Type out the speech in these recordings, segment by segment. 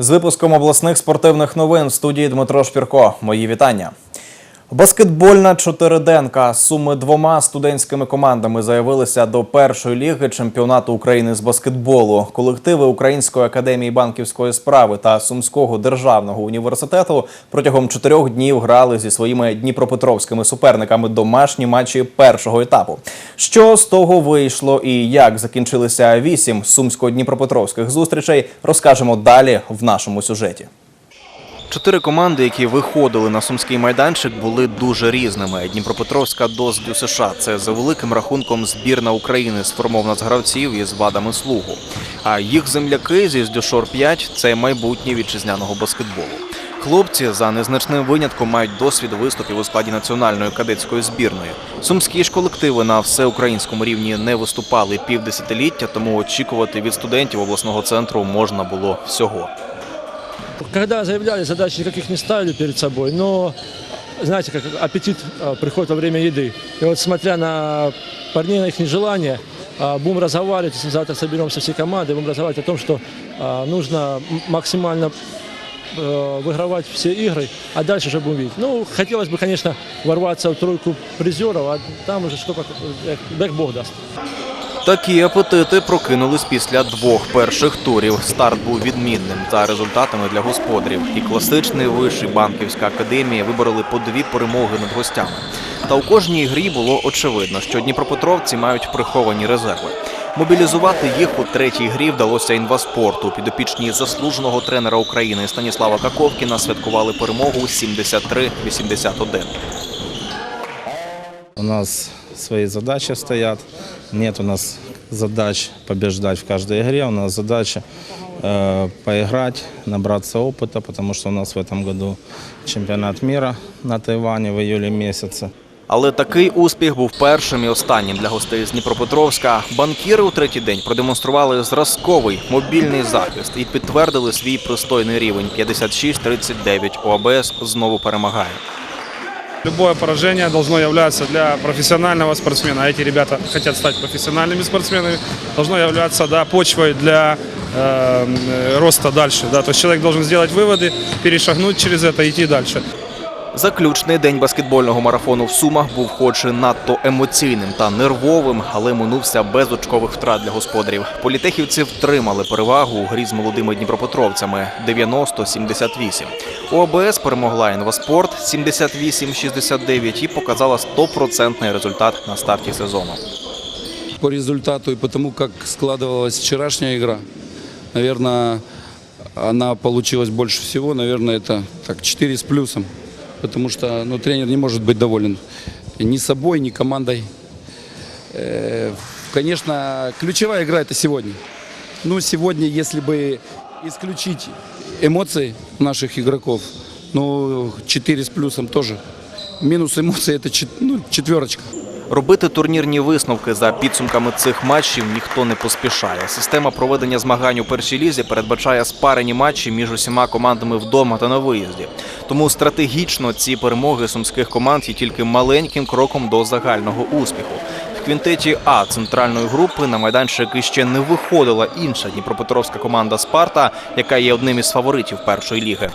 З випуском обласних спортивних новин в студії Дмитро Шпірко. Мої вітання. Баскетбольна чотириденка суми двома студентськими командами заявилися до першої ліги чемпіонату України з баскетболу. Колективи Української академії банківської справи та Сумського державного університету протягом чотирьох днів грали зі своїми дніпропетровськими суперниками домашні матчі першого етапу. Що з того вийшло і як закінчилися вісім сумсько-дніпропетровських зустрічей, розкажемо далі в нашому сюжеті. Чотири команди, які виходили на сумський майданчик, були дуже різними. Дніпропетровська ДОС ДЮСШ – це за великим рахунком збірна України, сформована з гравців із вадами слуху. А їх земляки зі СДЮШОР 5 – це майбутнє вітчизняного баскетболу. Хлопці за незначним винятком мають досвід виступів у складі національної кадетської збірної. Сумські ж колективи на всеукраїнському рівні не виступали півдесятиліття, тому очікувати від студентів обласного центру можна було всього. Когда заявляли, задач никаких не ставили перед собой, но, знаете, как аппетит а, приходит во время еды. И вот смотря на парней, на их нежелание, а, будем разговаривать, завтра соберемся всей командой, будем разговаривать о том, что а, нужно максимально э, выигрывать все игры, а дальше уже будем видеть. Ну, хотелось бы, конечно, ворваться в тройку призеров, а там уже что как, дай Бог даст. Такі апетити прокинулись після двох перших турів. Старт був відмінним за результатами для господарів. І класичний виш, банківська академія вибороли по дві перемоги над гостями. Та у кожній грі було очевидно, що дніпропетровці мають приховані резерви. Мобілізувати їх у третій грі вдалося інваспорту. Підопічні заслуженого тренера України Станіслава Каковкіна святкували перемогу 73-81. У нас свои задачи стоят. Нет у нас задач побеждать в каждой игре. У нас задача э, поиграть, набраться опыта, потому что у нас в этом году чемпионат мира на Тайване в июле месяце. Але такий успіх був першим і останнім для гостей з Дніпропетровська. Банкіри у третій день продемонстрували зразковий мобільний захист і підтвердили свій пристойний рівень 56-39. ОАБС знову перемагає. Любое поражение должно являться для профессионального спортсмена, а эти ребята хотят стать профессиональными спортсменами, должно являться да, почвой для э, э, роста дальше. Да. То есть человек должен сделать выводы, перешагнуть через это и идти дальше. Заключний день баскетбольного марафону в Сумах був хоч і надто емоційним та нервовим, але минувся без очкових втрат для господарів. Політехівці втримали перевагу у грі з молодими дніпропетровцями 90-78. ОАБС перемогла інваспорт 78-69 і показала стопроцентний результат на старті сезону. по результату и потому, как складывалась вчерашняя игра, наверное, она получилась больше всего. Наверное, это так 4 с плюсом. Потому что ну, тренер не может быть доволен ни собой, ни командой. Э, Конечно, ключевая игра это сегодня. Ну, сегодня, если бы исключить эмоции наших игроков, ну, 4 с плюсом тоже. Минус эмоций это ну, четверочка. Робити турнірні висновки за підсумками цих матчів ніхто не поспішає. Система проведення змагань у першій лізі передбачає спарені матчі між усіма командами вдома та на виїзді. Тому стратегічно ці перемоги сумських команд є тільки маленьким кроком до загального успіху. В квінтеті А центральної групи на майданчик іще не виходила інша дніпропетровська команда Спарта, яка є одним із фаворитів першої ліги.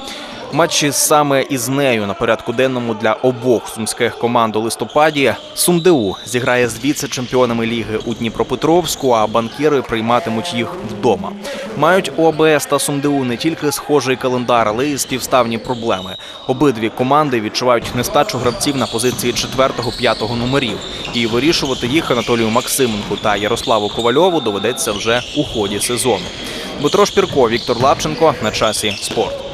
Матчі саме із нею на порядку денному для обох сумських команд у листопаді. Сумдеу зіграє з віце-чемпіонами ліги у Дніпропетровську, а банкіри прийматимуть їх вдома. Мають ОАБС та Сумдеу не тільки схожий календар, але й співставні проблеми. Обидві команди відчувають нестачу гравців на позиції 4-5 номерів. І вирішувати їх Анатолію Максименку та Ярославу Ковальову доведеться вже у ході сезону. Дмитро Шпірко, Віктор Лапченко на часі спорт.